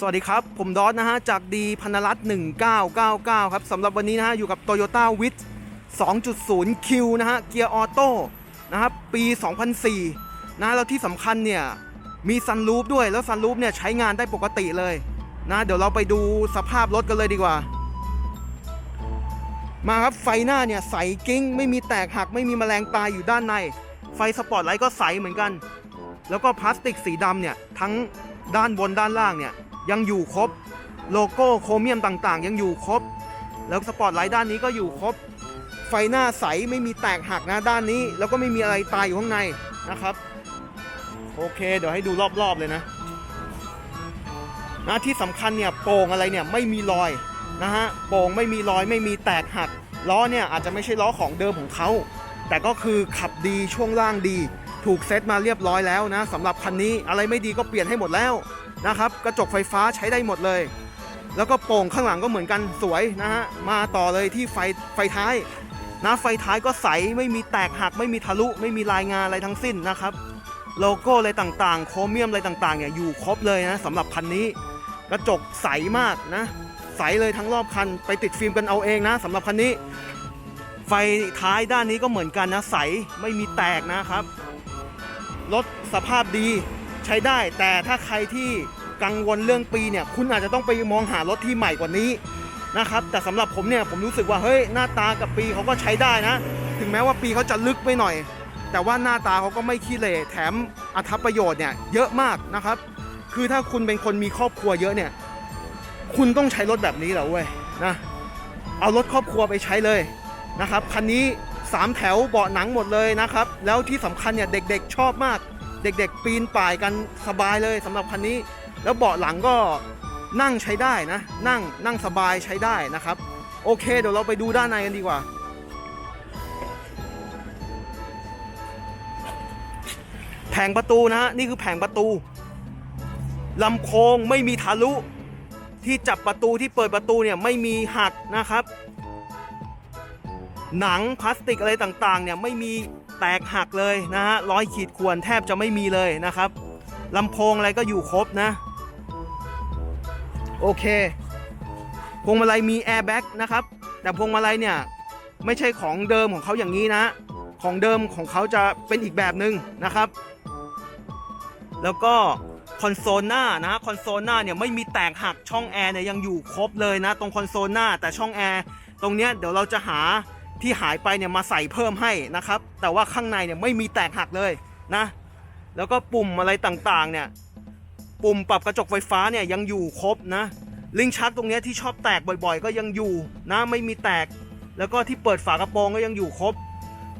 สวัสดีครับ ผมดอสนะฮะ จากดีพันรัตน์1999 ครับสำหรับวันนี้นะฮะ อยู่กับ Toyota w i t 2.0 Q นะฮะ เกียร์ออโต้นะครับ ปี 2004 นะแล้วที่สำคัญเนี่ย มีซันรูฟด้วย แล้วซันรูฟเนี่ย ใช้งานได้ปกติเลย นะ เดี๋ยวเราไปดูสภาพรถกันเลยดีกว่า มาครับ ไฟหน้าเนี่ย ใสกิ้ง ไม่มีแตกหัก ไม่มีแมลงตายอยู่ด้านใน ไฟสปอร์ตไลท์ก็ใสเหมือนกัน แล้วก็พลาสติกสีดำเนี่ย ทั้งด้านบนด้านล่างเนี่ย ยังอยู่ครบโลโก้โครเมียมต่างๆ ยังอยู่ครบ แล้วสปอตไลท์ด้านนี้ก็อยู่ครบ ไฟหน้าใสไม่มีแตกหักนะด้านนี้ แล้วก็ไม่มีอะไรตายอยู่ข้างในนะครับ โอเค เดี๋ยวให้ดูรอบๆเลยนะนะที่สำคัญเนี่ยโป่งอะไรเนี่ยไม่มีรอยนะฮะโป่งไม่มีรอยไม่มีแตกหักล้อเนี่ยอาจจะไม่ใช่ล้อของเดิมของเขา แต่ก็คือขับดีช่วงล่างดี ถูกเซตมาเรียบร้อยแล้วนะสำหรับคันนี้อะไรไม่ดีก็เปลี่ยนให้หมดแล้ว นะครับกระจกไฟฟ้าใช้ได้หมดเลย แล้วก็โป่งข้างหลังก็เหมือนกันสวยนะฮะมาต่อเลยที่ไฟไฟท้ายนะไฟท้ายก็ใสไม่มีแตกหัก ไม่มีทะลุ ไม่มีลายงานอะไรทั้งสิ้นนะครับ โลโก้อะไรต่างๆ โครเมียมอะไรต่างๆเนี่ยอยู่ครบเลยนะสำหรับคันนี้ กระจกใสมากนะ ใสเลยทั้งรอบคันไปติดฟิล์มกันเอาเองนะสำหรับคันนี้ ไฟท้ายด้านนี้ก็เหมือนกันนะ ใสไม่มีแตกนะครับรถสภาพดี ใช้ได้ แต่ถ้าใครที่กังวลเรื่องปีเนี่ย คุณอาจจะต้องไปมองหารถที่ใหม่กว่านี้นะครับ แต่สำหรับผมเนี่ยผมรู้สึกว่าเฮ้ยหน้าตากับปีเขาก็ใช้ได้นะ ถึงแม้ว่าปีเขาจะลึกไปหน่อย แต่ว่าหน้าตาเขาก็ไม่ขี้เหร่แถมอัตประโยชน์เนี่ยเยอะมากนะครับ คือถ้าคุณเป็นคนมีครอบครัวเยอะเนี่ย คุณต้องใช้รถแบบนี้แหละเว้ยนะเอารถครอบครัวไปใช้เลยนะครับคันนี้ 3 แถวเบาะหนังหมดเลยนะครับ แล้วที่สำคัญเนี่ยเด็กๆชอบมาก เด็กๆ ปีนป่ายกันสบายเลยสำหรับคันนี้ แล้วเบาะหลังก็นั่งใช้ได้นะ นั่งนั่งสบายใช้ได้นะครับ โอเค เดี๋ยวเราไปดูด้านในกันดีกว่า แผงประตูนะฮะนี่คือแผงประตูลำโพงไม่มีทะลุ ที่จับประตูที่เปิดประตูเนี่ยไม่มีหักนะครับ หนังพลาสติกอะไรต่างๆเนี่ยไม่มี แตกหักเลยนะฮะร้อยขีดข่วนแทบจะไม่มีเลยนะครับลำโพงอะไรก็อยู่ครบนะ โอเค พวงมาลัยมีแอร์แบ็กนะครับ แต่พวงมาลัยเนี่ย ไม่ใช่ของเดิมของเขาอย่างนี้นะ ของเดิมของเขาจะเป็นอีกแบบหนึ่งนะครับ แล้วก็คอนโซลหน้านะคอนโซลหน้าเนี่ยไม่มีแตกหักช่องแอร์เนี่ยยังอยู่ครบเลยนะ ตรงคอนโซลหน้าแต่ช่องแอร์ตรงเนี้ยเดี๋ยวเราจะหา ที่หายไปเนี่ยมาใส่เพิ่มให้นะครับ แต่ว่าข้างในเนี่ยไม่มีแตกหักเลยนะ แล้วก็ปุ่มอะไรต่างๆเนี่ย ปุ่มปรับกระจกไฟฟ้าเนี่ยยังอยู่ครบนะ ลิงชักตรงเนี้ยที่ชอบแตกบ่อยๆ ก็ยังอยู่นะไม่มีแตก แล้วก็ที่เปิดฝากระโปรงก็ยังอยู่ครบ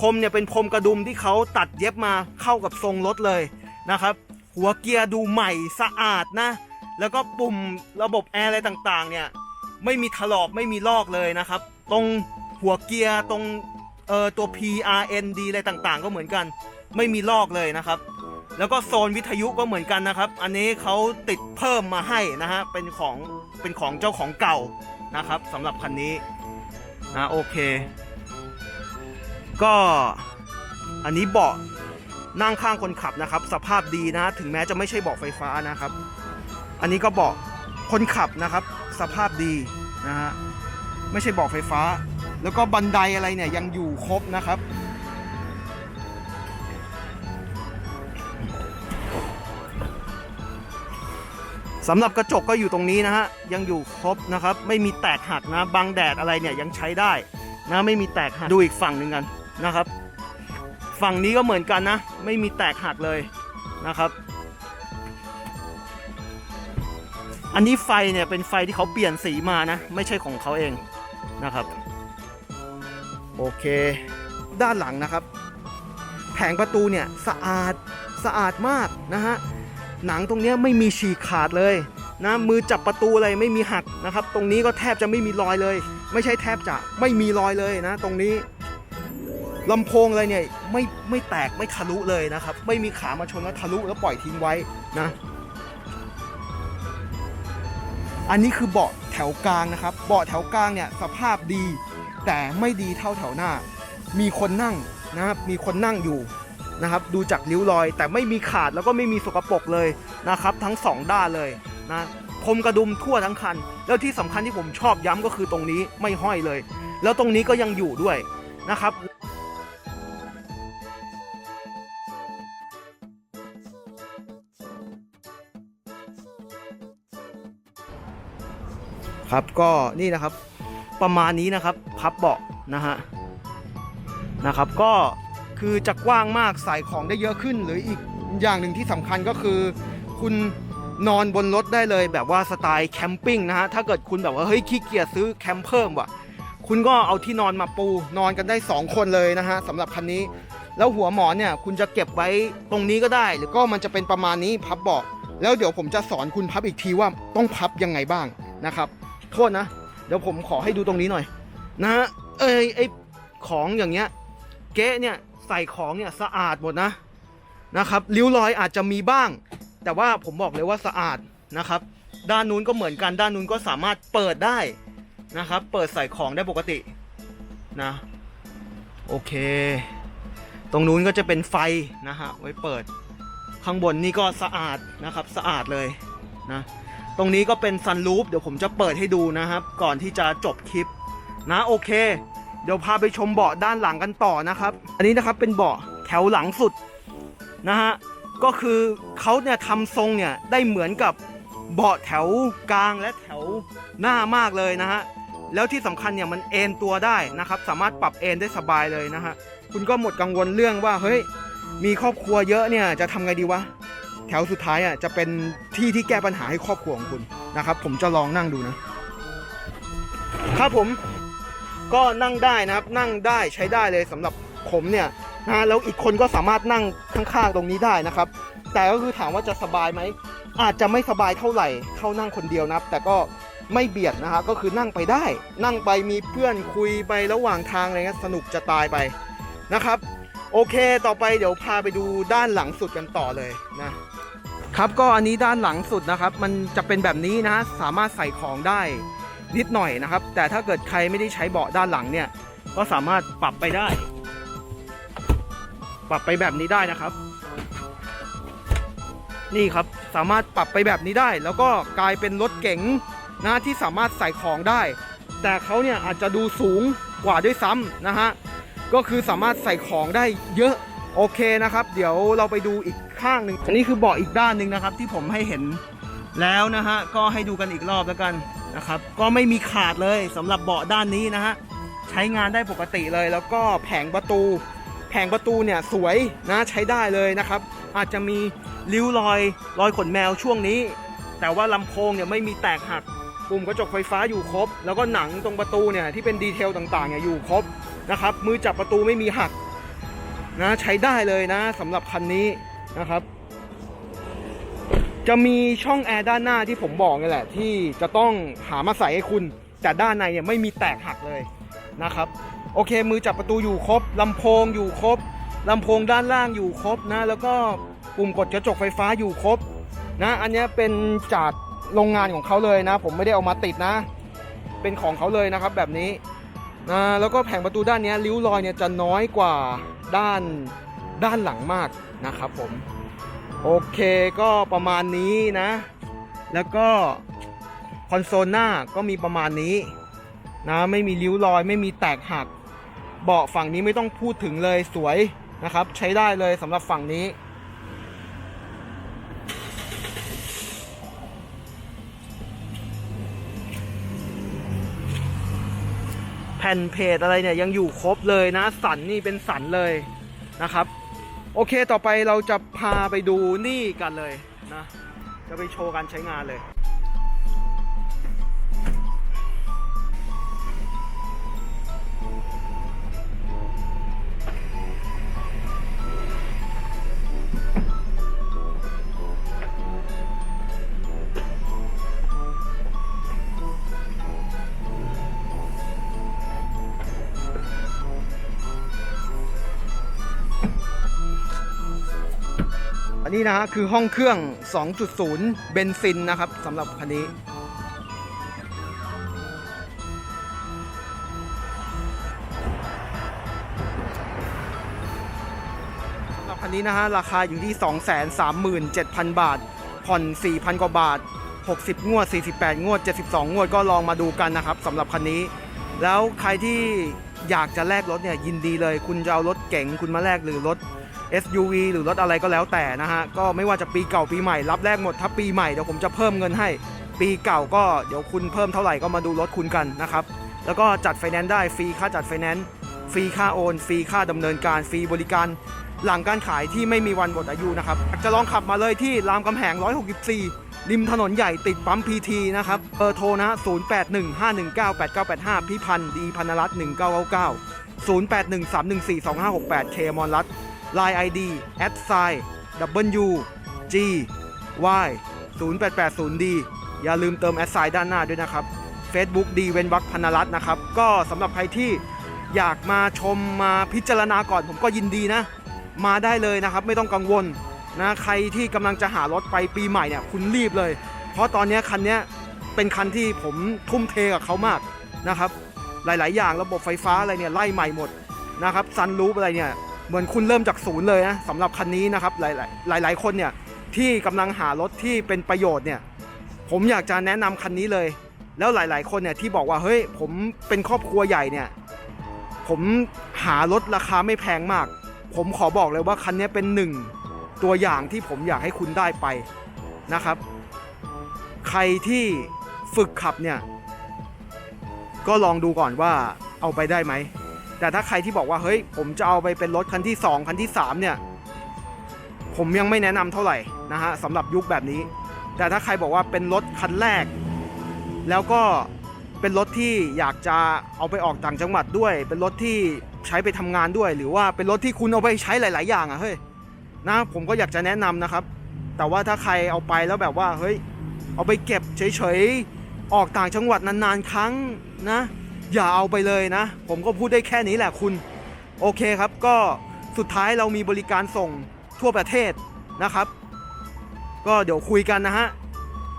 พรมเนี่ยเป็นพรมกระดุมที่เขาตัดเย็บมาเข้ากับทรงรถเลยนะครับ หัวเกียร์ดูใหม่สะอาดนะ แล้วก็ปุ่มระบบแอร์อะไรต่างๆเนี่ยไม่มีถลอกไม่มีลอกเลยนะครับ ตรง หัวเกียร์ตรงเอ่อตัว P R N D อะไรต่างๆ ก็เหมือนกัน ไม่มีลอกเลยนะครับ แล้วก็โซนวิทยุก็เหมือนกันนะครับ อันนี้เขาติดเพิ่มมาให้นะฮะเป็นของเป็นของเจ้าของเก่านะครับสำหรับคันนี้นะโอเค ก็อันนี้เบาะนั่งข้างคนขับนะครับ สภาพดีนะถึงแม้จะไม่ใช่เบาะไฟฟ้านะครับ อันนี้ก็เบาะคนขับนะครับ สภาพดีนะฮะไม่ใช่เบาะไฟฟ้า แล้วก็บันไดอะไรเนี่ยยังอยู่ครบนะครับ สำหรับกระจกก็อยู่ตรงนี้นะฮะ ยังอยู่ครบนะครับ ไม่มีแตกหักนะบังแดดอะไรเนี่ยยังใช้ได้นะไม่มีแตกหักดูอีกฝั่งหนึ่งกันนะครับ ฝั่งนี้ก็เหมือนกันนะ ไม่มีแตกหักเลยนะครับ อันนี้ไฟเนี่ยเป็นไฟที่เขาเปลี่ยนสีมานะ ไม่ใช่ของเขาเองนะครับ โอเค ด้านหลังนะครับ แผงประตูเนี่ยสะอาดสะอาดมากนะฮะหนังตรงนี้ไม่มีฉีกขาดเลยนะมือจับประตูอะไรไม่มีหักนะครับ ตรงนี้ก็แทบจะไม่มีรอยเลย ไม่ใช่แทบจะไม่มีรอยเลยนะ ตรงนี้ลำโพงอะไรเนี่ยไม่ไม่แตกไม่ทะลุเลยนะครับ ไม่มีขามาชนแล้วทะลุแล้วปล่อยทิ้งไว้นะ อันนี้คือเบาะแถวกลางนะครับ เบาะแถวกลางเนี่ยสภาพดี แต่ไม่ดีเท่าแถวหน้า มีคนนั่งนะครับมีคนนั่งอยู่นะครับดูจากริ้วรอย แต่ไม่มีขาดแล้วก็ไม่มีสกปรกเลยนะครับ ทั้งสองด้านเลยนะพรมกระดุมทั่วทั้งคัน แล้วที่สำคัญที่ผมชอบย้ำก็คือตรงนี้ไม่ห้อยเลย แล้วตรงนี้ก็ยังอยู่ด้วยนะครับครับก็นี่นะครับ ประมาณนี้นะครับ พับเบาะนะฮะนะครับ ก็คือจะกว้างมากใส่ของได้เยอะขึ้น หรืออีกอย่างหนึ่งที่สำคัญก็คือ คุณนอนบนรถได้เลยแบบว่าสไตล์แคมปิ้งนะฮะถ้าเกิดคุณแบบว่าเฮ้ยขี้เกียจซื้อแคมเพิ่มว่ะคุณก็เอาที่นอนมาปูนอนกันได้ 2 คนเลยนะฮะสำหรับคันนี้ แล้วหัวหมอนเนี่ยคุณจะเก็บไว้ตรงนี้ก็ได้ หรือก็มันจะเป็นประมาณนี้พับเบาะแล้วเดี๋ยวผมจะสอนคุณพับอีกทีว่าต้องพับยังไงบ้างนะครับ โทษนะ เดี๋ยวผมขอให้ดูตรงนี้หน่อย นะเอ้ยไอของอย่างเงี้ยเก๊ะเนี่ยใส่ของเนี่ยสะอาดหมดนะนะครับริ้วรอยอาจจะมีบ้าง แต่ว่าผมบอกเลยว่าสะอาดนะครับ ด้านนู้นก็เหมือนกันด้านนู้นก็สามารถเปิดได้นะครับ เปิดใส่ของได้ปกตินะโอเค ตรงนู้นก็จะเป็นไฟนะฮะไว้เปิดข้างบนนี่ก็สะอาดนะครับสะอาดเลยนะ ตรงนี้ก็เป็นซันรูฟเดี๋ยวผมจะเปิดให้ดูนะครับ ก่อนที่จะจบคลิปนะโอเค เดี๋ยวพาไปชมเบาะด้านหลังกันต่อนะครับ อันนี้นะครับเป็นเบาะแถวหลังสุดนะฮะก็คือเขาเนี่ยทำทรงเนี่ยได้เหมือนกับเบาะแถวกลางและแถวหน้ามากเลยนะฮะแล้วที่สำคัญเนี่ยมันเอนตัวได้นะครับ สามารถปรับเอนได้สบายเลยนะฮะคุณก็หมดกังวลเรื่องว่าเฮ้ยมีครอบครัวเยอะเนี่ยจะทำไงดีวะ แถวสุดท้ายอะจะเป็นที่ที่แก้ปัญหาให้ครอบครัวของคุณนะครับ ผมจะลองนั่งดูนะครับผมก็นั่งได้นะครับ นั่งได้ใช้ได้เลยสำหรับผมเนี่ยนะแล้วอีกคนก็สามารถนั่งข้างๆตรงนี้ได้นะครับ แต่ก็คือถามว่าจะสบายไหมอาจจะไม่สบายเท่าไหร่เข้านั่งคนเดียวนะครับ แต่ก็ไม่เบียดนะฮะก็คือนั่งไปได้ นั่งไปมีเพื่อนคุยไประหว่างทางอะไรเงี้ยสนุกจะตายไปนะครับ โอเคต่อไปเดี๋ยวพาไปดูด้านหลังสุดกันต่อเลยนะ ครับก็อันนี้ด้านหลังสุดนะครับ มันจะเป็นแบบนี้นะสามารถใส่ของได้นิดหน่อยนะครับ แต่ถ้าเกิดใครไม่ได้ใช้เบาะด้านหลังเนี่ย ก็สามารถปรับไปได้ ปรับไปแบบนี้ได้นะครับ นี่ครับสามารถปรับไปแบบนี้ได้ แล้วก็กลายเป็นรถเก๋งนะที่สามารถใส่ของได้ แต่เขาเนี่ยอาจจะดูสูงกว่าด้วยซ้ำนะฮะก็คือสามารถใส่ของได้เยอะ โอเคนะครับ เดี๋ยวเราไปดูอีกข้างหนึ่งอันนี้คือเบาะอีกด้านหนึ่งนะครับ ที่ผมให้เห็นแล้วนะฮะก็ให้ดูกันอีกรอบแล้วกันนะครับ ก็ไม่มีขาดเลยสำหรับเบาะด้านนี้นะฮะใช้งานได้ปกติเลย แล้วก็แผงประตู แผงประตูเนี่ยสวยนะใช้ได้เลยนะครับ อาจจะมีริ้วรอยรอยขนแมวช่วงนี้ แต่ว่าลำโพงเนี่ยไม่มีแตกหักปุ่มกระจกไฟฟ้าอยู่ครบ แล้วก็หนังตรงประตูเนี่ยที่เป็นดีเทลต่างๆเนี่ยอยู่ครบนะครับมือจับประตูไม่มีหัก นะใช้ได้เลยนะสำหรับคันนี้นะครับ จะมีช่องแอร์ด้านหน้าที่ผมบอกนี่แหละ ที่จะต้องหามาใส่ให้คุณ แต่ด้านในเนี่ยไม่มีแตกหักเลยนะครับ โอเคมือจับประตูอยู่ครบลำโพงอยู่ครบลำโพงด้านล่างอยู่ครบนะ แล้วก็ปุ่มกดกระจกไฟฟ้าอยู่ครบนะอันนี้เป็นจากโรงงานของเขาเลยนะ ผมไม่ได้เอามาติดนะ เป็นของเขาเลยนะครับแบบนี้นะแล้วก็แผงประตูด้านนี้ริ้วรอยเนี่ยจะน้อยกว่า ด้านด้านหลังมากนะครับผม โอเคก็ประมาณนี้นะ แล้วก็คอนโซลหน้าก็มีประมาณนี้นะไม่มีริ้วรอย ไม่มีแตกหัก เบาะฝั่งนี้ไม่ต้องพูดถึงเลยสวยนะครับ ใช้ได้เลยสำหรับฝั่งนี้ แผ่นเพจอะไรเนี่ยยังอยู่ครบเลยนะ สันนี่เป็นสันเลยนะครับ โอเคต่อไปเราจะพาไปดูนี่กันเลยนะ จะไปโชว์การใช้งานเลย นนี้นะฮะคือห้องเครื่อง 2.0 เบนซินนะครับสำหรับคันนี้ สำหรับคันนี้นะฮะราคาอยู่ที่ 237,000 บาท ผ่อน 4,000 กว่าบาท 60 งวด 48 งวด 72 งวดก็ลองมาดูกันนะครับสำหรับคันนี้ แล้วใครที่อยากจะแลกรถเนี่ยยินดีเลย คุณจะเอารถเก๋งคุณมาแลกหรือรถ SUV หรือรถอะไรก็แล้วแต่นะฮะ ก็ไม่ว่าจะปีเก่าปีใหม่รับแลกหมดถ้าปีใหม่เดี๋ยวผมจะเพิ่มเงินให้ ปีเก่าก็เดี๋ยวคุณเพิ่มเท่าไหร่ก็มาดูรถคุณกันนะครับ แล้วก็จัดไฟแนนซ์ได้ฟรีค่าจัดไฟแนนซ์ฟรีค่าโอนฟรีค่าดำเนินการฟรีบริการ หลังการขายที่ไม่มีวันหมดอายุนะครับจะลองขับมาเลยที่รามคำแหง 164 ริมถนนใหญ่ติดปั๊มพีทีนะครับเบอร์โทรนะ 0815198985 พี่พันธ์ดีพันรัตน์1999 0813142568เคมอนรัตน์ Line ID at sign W G Y 0880D อย่าลืมเติมแอดไซน์ด้านหน้าด้วยนะครับ Facebook ดีเวนวักพนรัตน์นะครับ ก็สำหรับใครที่อยากมาชมมาพิจารณาก่อนผมก็ยินดีนะ มาได้เลยนะครับไม่ต้องกังวลนะใครที่กำลังจะหารถไปปีใหม่เนี่ยคุณรีบเลย เพราะตอนนี้คันนี้เป็นคันที่ผมทุ่มเทกับเขามากนะครับ หลาย ๆ อย่างระบบไฟฟ้าอะไรเนี่ยไล่ใหม่หมดนะครับซันรูปอะไรเนี่ย เหมือนคุณเริ่มจากศูนย์เลยนะสำหรับคันนี้นะครับหลายๆหลาย ๆ คนเนี่ยที่กำลังหารถที่เป็นประโยชน์เนี่ยผมอยากจะแนะนำคันนี้เลย แล้วหลาย ๆ คนเนี่ยที่บอกว่าเฮ้ยผมเป็นครอบครัวใหญ่เนี่ยผมหารถราคาไม่แพงมาก ผมขอบอกเลยว่าคันนี้เป็นหนึ่งตัวอย่างที่ผมอยากให้คุณได้ไปนะครับ ใครที่ฝึกขับเนี่ย ก็ลองดูก่อนว่าเอาไปได้ไหม แต่ถ้าใครที่บอกว่าเฮ้ยผมจะเอาไปเป็นรถคันที่ 2 คันที่ 3 เนี่ย ผมยังไม่แนะนำเท่าไหร่นะฮะสำหรับยุคแบบนี้ แต่ถ้าใครบอกว่าเป็นรถคันแรก แล้วก็เป็นรถที่อยากจะเอาไปออกต่างจังหวัดด้วย เป็นรถที่ใช้ไปทำงานด้วย หรือว่าเป็นรถที่คุณเอาไปใช้หลาย ๆ อย่างอะเฮ้ยนะผมก็อยากจะแนะนำนะครับ แต่ว่าถ้าใครเอาไปแล้วแบบว่าเฮ้ยเอาไปเก็บเฉย ๆ ออกต่างจังหวัดนาน ๆ ครั้งนะ อย่าเอาไปเลยนะ ผมก็พูดได้แค่นี้แหละคุณ โอเคครับก็สุดท้ายเรามีบริการส่งทั่วประเทศนะครับ ก็เดี๋ยวคุยกันนะฮะ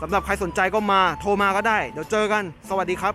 สำหรับใครสนใจก็มาโทรมาก็ได้ เดี๋ยวเจอกัน สวัสดีครับ